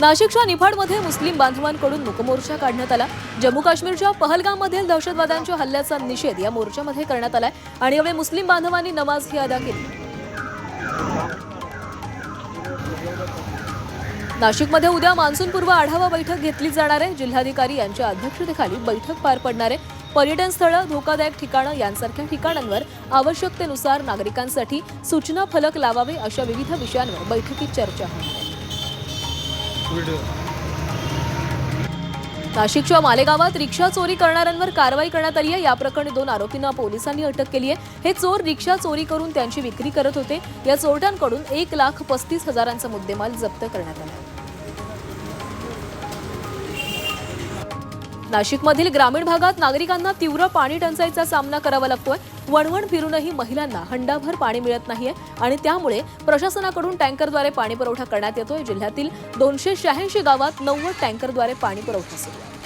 नाशिकच्या निफाडमध्ये मुस्लिम बांधवांकडून मुकमोर्चा काढण्यात आला. जम्मू काश्मीरच्या पहलगाममधील दहशतवाद्यांच्या हल्ल्याचा निषेध या मोर्चामध्ये करण्यात आलाय आणि यावेळी मुस्लिम बांधवांनी नमाजही अदा केली. नाशिकमध्ये उद्या मान्सूनपूर्व आढावा बैठक घेतली जाणार आहे. जिल्हाधिकारी यांच्या अध्यक्षतेखाली बैठक पार पडणार आहे. पर्यटन स्थळं धोकादायक ठिकाणं यांसारख्या ठिकाणांवर आवश्यकतेनुसार नागरिकांसाठी सूचना फलक लावावे अशा विविध विषयांवर बैठकीत चर्चा होणार आहे. नाशिकच्या मालेगावात रिक्षा चोरी करणाऱ्यांवर कारवाई करण्यात आली आहे. या प्रकरणी दोन आरोपींना पोलिसांनी अटक केली आहे. हे चोर रिक्षा चोरी करून त्यांची विक्री करत होते. या चोरट्यांकडून एक लाख पस्तीस हजारांचा मुद्देमाल जप्त करण्यात आला नाशिकमधील ग्रामीण भागात नागरिकांना तीव्र पाणी टंचाईचा सामना करावा लागतोय. वणवण फिरूनही महिलांना हंडाभर पाणी मिळत नाहीये आणि त्यामुळे प्रशासनाकडून टँकरद्वारे पाणी पुरवठा करण्यात येतोय. जिल्ह्यातील दोनशे शहाऐंशी गावात नव्वद टँकरद्वारे पाणी पुरवठा सुरू आहे.